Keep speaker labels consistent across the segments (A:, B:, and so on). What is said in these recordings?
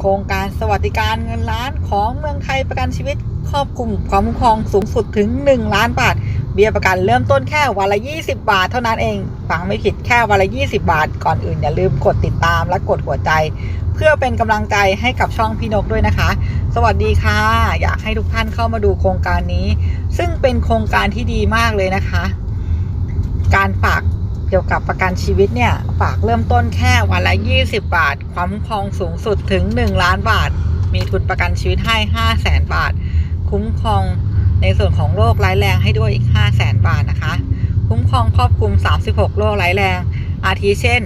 A: โครงการสวัสดิการเงินล้านของเมืองไทยประกันชีวิตครอบคลุมความคุ้มครองสูงสุดถึง 1 ล้านบาท เบี้ยประกันเริ่มต้นแค่วันละ 20 บาท เท่านั้นเอง ฟังไม่ผิดแค่วันละ 20 บาท ก่อนอื่นอย่าลืมกดติดตามและกดหัวใจ เพื่อเป็นกำลังใจให้กับช่องพี่นกด้วยนะคะ สวัสดีค่ะ อยากให้ทุกท่านเข้ามาดูโครงการนี้ ซึ่งเป็นโครงการที่ดีมากเลยนะคะ เกี่ยวกับประกันชีวิตเนี่ย ฝากเริ่มต้นแค่วันละ 20 บาท ความคุ้มครองสูงสุดถึง 1 ล้านบาท มีทุนประกันชีวิตให้ 5 0 0แสนบาท คุ้มครองในส่วนของโรคร้ายแรงให้ด้วยอีก 5 0 0แสนบาทนะคะ คุ้มครองครอบคลุม 36 โรคร้ายแรง อาทิเช่น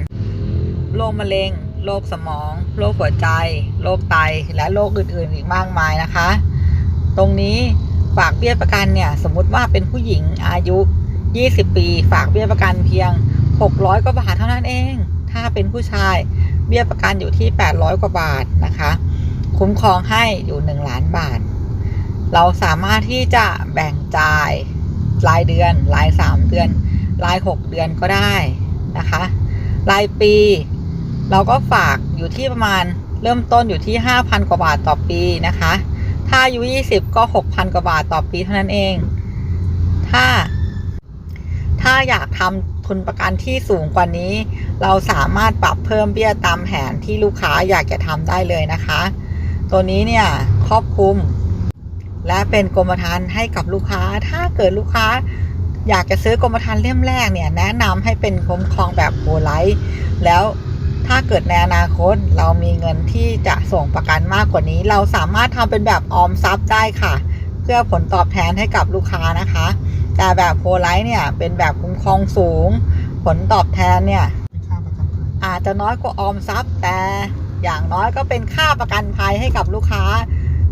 A: โรคมะเร็ง โรคสมอง โรคหัวใจ โรคไต และโรคอื่นๆ อีกมากมายนะคะ ตรงนี้ฝากเบี้ยประกันเนี่ย สมมุติว่าเป็นผู้หญิงอายุ 20 ปี ฝากเบี้ยประกันเพียง 600 กว่าบาทเท่านั้นเอง ถ้าเป็นผู้ชายเบี้ยประกันอยู่ที่ 800 กว่าบาทนะคะ คุ้มครองให้อยู่ 1 ล้านบาท เราสามารถที่จะแบ่งจ่ายรายเดือน ราย 3 เดือน ราย 6 เดือนก็ได้นะคะ รายปี เราก็ฝากอยู่ที่ประมาณเริ่มต้นอยู่ที่ 5,000 กว่าบาทต่อปีนะคะ ถ้าอายุ20 ก็ 6,000 กว่าบาทต่อปีเท่านั้นเอง ถ้า ถ้าอยากทำทุนประกันที่สูงกว่านี้ เราสามารถปรับเพิ่มเบี้ยตามแผนที่ลูกค้าอยากจะทำได้เลยนะคะ ตัวนี้เนี่ยครอบคลุม และเป็นกรมธรรม์ให้กับลูกค้า ถ้าเกิดลูกค้าอยากจะซื้อกรมธรรม์เล่มแรกเนี่ยแนะนำให้เป็นคุ้มครองแบบโฮไลท์แล้วถ้าเกิดในอนาคตเรามีเงินที่จะส่งประกันมากกว่านี้ เราสามารถทำเป็นแบบออมทรัพย์ได้ค่ะ เพื่อผลตอบแทนให้กับลูกค้านะคะ แต่แบบโฮไลท์เนี่ย เป็นแบบคุ้มครองสูง ผลตอบแทนเนี่ย อาจจะน้อยกว่าออมทรัพย์ แต่อย่างน้อยก็เป็นค่าประกันภัยให้กับลูกค้า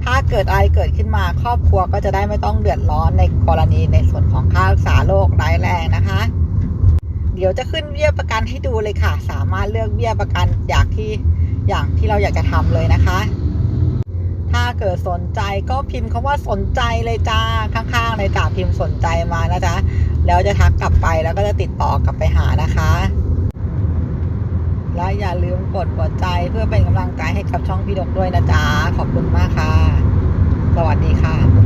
A: ถ้าเกิดอะไรเกิดขึ้นมาครอบครัวก็จะได้ไม่ต้องเดือดร้อนในกรณีในส่วนของค่ารักษาโรคร้ายแรงนะคะ เดี๋ยวจะขึ้นเบี้ยประกันให้ดูเลยค่ะ สามารถเลือกเบี้ยประกันอยากที่อย่างที่เราอยากจะทำเลยนะคะ เกิดสนใจก็พิมพ์คำว่าสนใจเลยจ้าข้างๆเลยจ้าพิมพ์สนใจมานะจ๊ะแล้วจะทักกลับไปแล้วก็จะติดต่อกลับไปหานะคะ และอย่าลืมกดหัวใจเพื่อเป็นกำลังใจให้กับช่องพี่ดกด้วยนะจ๊ะขอบคุณมากค่ะ สวัสดีค่ะ